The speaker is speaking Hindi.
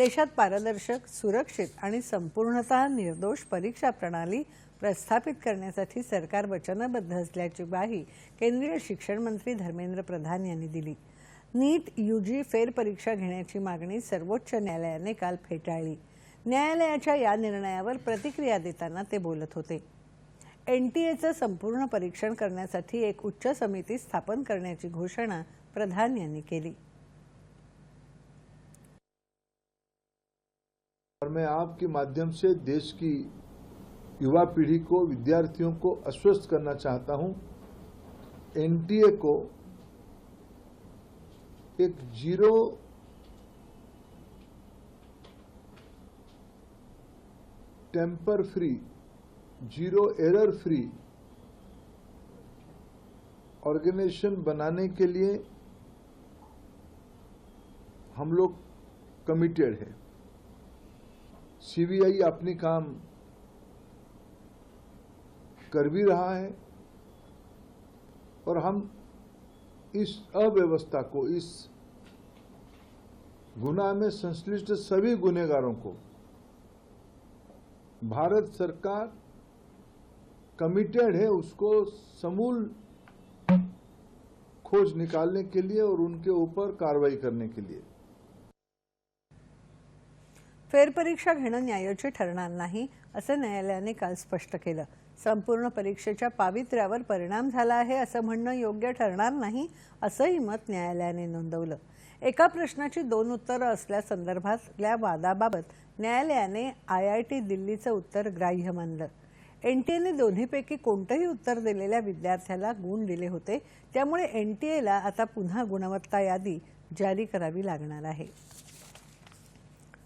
देशात पारदर्शक सुरक्षित आणि संपूर्णतः निर्दोष परीक्षा प्रणाली प्रस्थापित करण्यासाठी सरकार वचनबद्ध असल्याची ग्वाही केंद्रीय शिक्षण मंत्री धर्मेंद्र प्रधान यांनी दिली. नीट यूजी फेरपरीक्षा घेण्याची मागणी सर्वोच्च न्यायालयाने काल फेटाळली. न्यायालयाच्या या निर्णयावर प्रतिक्रिया देताना ते बोलत होते. एनटीएचं संपूर्ण परीक्षण करण्यासाठी एक उच्च समिती स्थापन करण्याची घोषणा प्रधान यांनी केली. और मैं आपके माध्यम से देश की युवा पीढ़ी को, विद्यार्थियों को आश्वस्त करना चाहता हूँ। एनटीए को एक zero tamper free, zero error free organisation बनाने के लिए हम लोग कमिटेड है। सीबीआई अपनी काम कर भी रहा है और हम इस अव्यवस्था को, इस गुना में संश्लिष्ट सभी गुनेगारों को भारत सरकार कमिटेड है उसको समूल खोज निकालने के लिए और उनके ऊपर कार्रवाई करने के लिए। फेरपरीक्षा घेणं न्यायाची ठरणार नाही असं न्यायालयाने काल स्पष्ट केलं. संपूर्ण परीक्षेच्या पावित्र्यावर परिणाम झाला आहे असं म्हणणं योग्य ठरणार नाही असंही मत न्यायालयाने नोंदवलं. एका प्रश्नाची दोन उत्तरं असल्यासंदर्भातल्या वादाबाबत न्यायालयाने आय आय टी दिल्लीचं उत्तर ग्राह्य मानलं. एनटीएने दोन्हीपैकी कोणतंही उत्तर दिलेल्या विद्यार्थ्याला गुण दिले होते त्यामुळे एनटीएला आता पुन्हा गुणवत्ता यादी जारी करावी लागणार आहे.